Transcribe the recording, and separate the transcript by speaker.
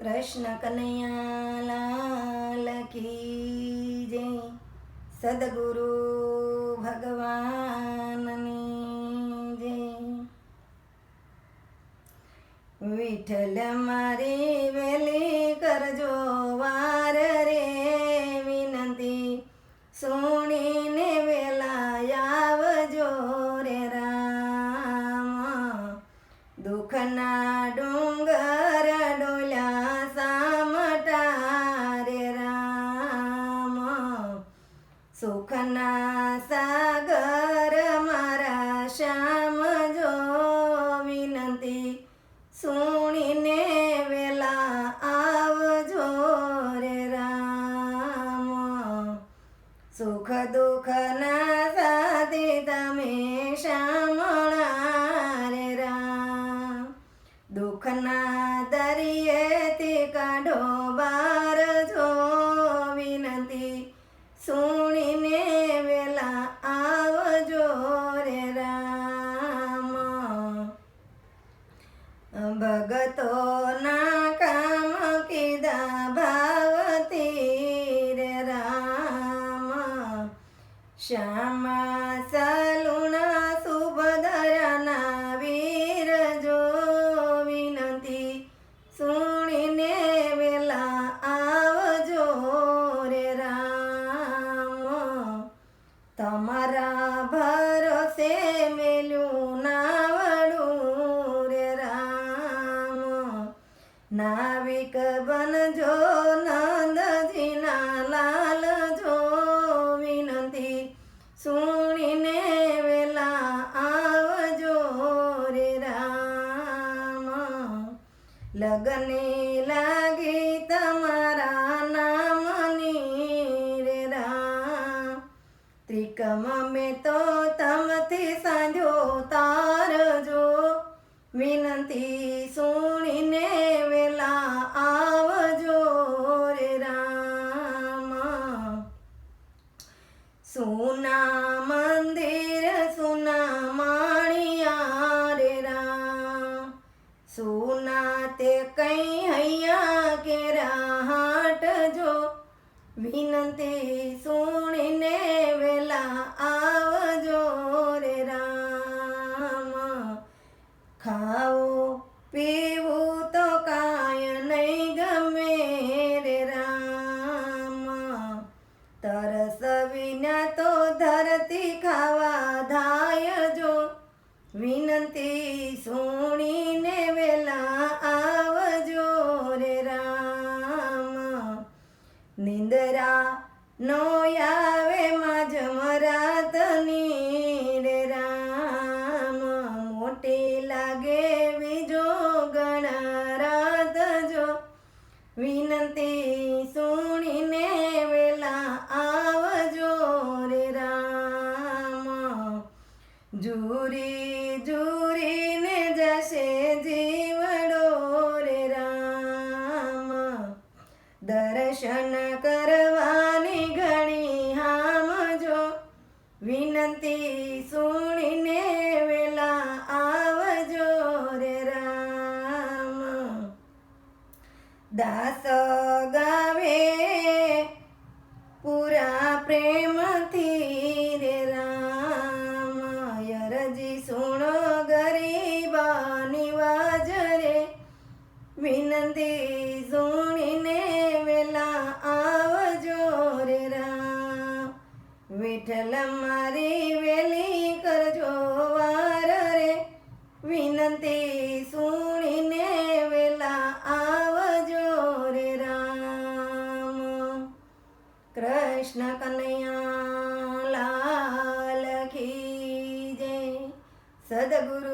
Speaker 1: કૃષ્ણ કનૈયા લાલ કી જય. સદગુરુ ભગવાનની જય. વિઠ્ઠલ મારી વેલી કરજો. સુણીને વેલા આવજો રે રામ. સુખ દુઃખ ના સાથી તમે શામળા રે રામ. દુઃખના દરિયેથી કાઢો બાર શ્યામા સલુણા સુભદ્રના વીર જો વિનંતી સુણીને વેલા આવજો રે રામ. તમારા ભરોસે મેલું નાવડું રે રામ. નાવિક બનજો લગને લાગી તમારા નામની રે રામ. ત્રિકમ મેં તો તમથી સાંજો તારજો વિનંતી સુણીને વેલા આવજો રે રામ. સુના મંદિર, સુના માણિયા રે રામ. સુના તે કઈ હૈયા કે રાહટ જો? વિનંતી સુણીને વેલા આવજો રે રામ. ખાઓ, પીવું તો કાય નહીં ગમે રે રામ. તરસ વિના તો ધરતી ખાવા ધાય જો? વિનંતી સુણીને નિંદરા નો આવે માજ મરાતની રે રામ. મોટી લાગે બીજો ગણરાત જો. વિનંતી સુણીને વેલા આવજો રે રામ. જુરી જુરીને દર્શન કરવાની ઘણી હામ જો. વિનંતી સુણીને વેલા આવજો રે રામ. દાસ ગાવે પૂરા પ્રેમથી રે રામ. યરજી સુણો ગરીબાની વાજરે વિનંતી વિઠ્ઠલ મારી વેલી કરજો વાર રે. વિનંતી સુણીને વેલા આવજો રે રામ. કૃષ્ણ કનૈયા લાલ કી જય. સદગુરુ